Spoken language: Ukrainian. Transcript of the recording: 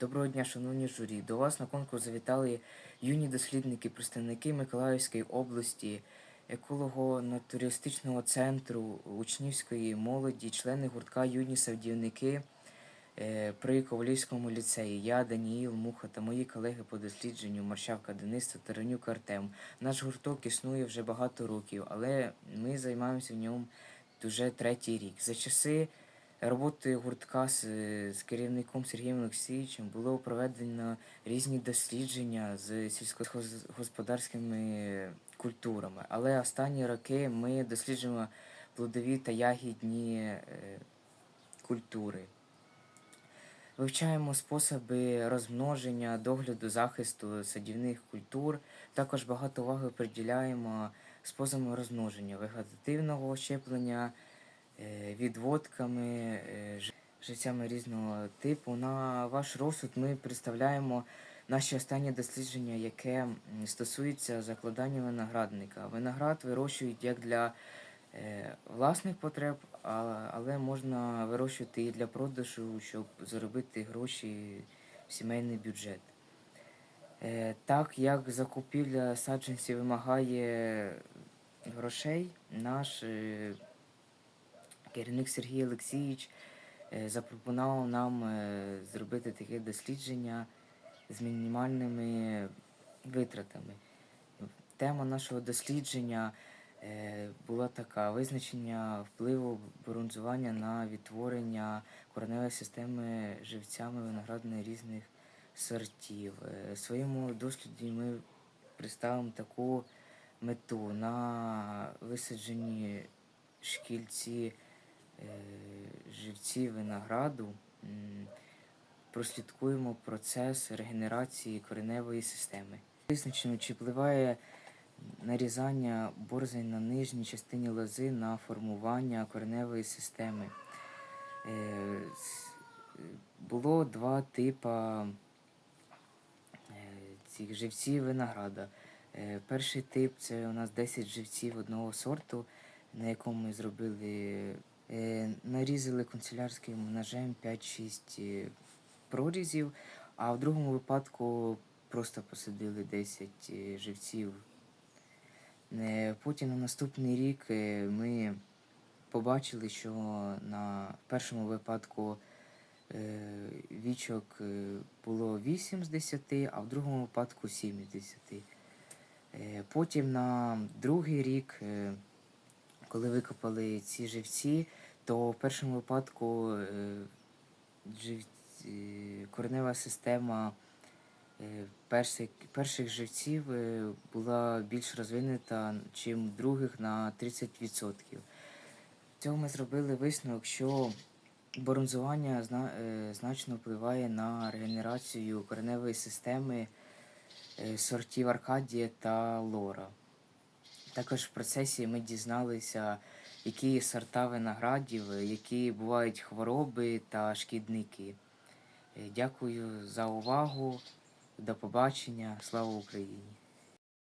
Доброго дня, шановні журі. До вас на конкурс завітали юні дослідники, представники Миколаївської області, еколого-натуристичного центру учнівської молоді, члени гуртка Юні садівники е, при Ковалівському ліцеї. Я Даніїл Муха та мої колеги по дослідженню Маршавка Денис та Таранюк Артем. Наш гурток існує вже багато років, але ми займаємося в ньому вже третій рік. За часи роботи гуртка з, з керівником Сергієм Олексійовичем було проведено різні дослідження з сільськогосподарськими культурами. Але останні роки ми досліджуємо плодові та ягідні е, культури. Вивчаємо способи розмноження, догляду, захисту садівних культур. Також багато уваги приділяємо способам розмноження, вегетативного щеплення, відводками, е, ж- живцями різного типу. На ваш розсуд ми представляємо наші останні дослідження, яке стосується закладання виноградника. Виноград вирощують як для е, власних потреб, але можна вирощувати і для продажу, щоб заробити гроші в сімейний бюджет. Е, Так як закупівля саджанців вимагає грошей, наш е, керівник Сергій Олексійович е, запропонував нам е, зробити таке дослідження з мінімальними витратами. Тема нашого дослідження е, була така: визначення впливу бронзування на відтворення кореневої системи живцями виноградної різних сортів. В своєму досліді ми представимо таку мету на висадженні шкільці живці винограду. Прослідкуємо процес регенерації кореневої системи. Визначено, чи впливає нарізання борзень на нижній частині лози на формування кореневої системи. Е, е, Було два типа е, цих живців винограда. Е, Перший тип це у нас 10 живців одного сорту, на якому ми зробили, е, нарізали канцелярським ножем 5-6 е, прорізів, а в другому випадку просто посадили 10 е, живців. Е, Потім на наступний рік е, ми побачили, що на першому випадку е, вічок е, було 8 з 10, а в другому випадку 7 з 10. Е, Потім на другий рік, е, коли викопали ці живці, то в першому випадку е, е, коренева система е, перших, живців була більш розвинена, ніж других на 30%. В цьому ми зробили висновок, що е, значно впливає на регенерацію кореневої системи сортів Аркадія та Лора. Також в процесі ми дізналися, які сорта виноградів, які бувають хвороби та шкідники. Е, Дякую за увагу. До побачення. Слава Україні!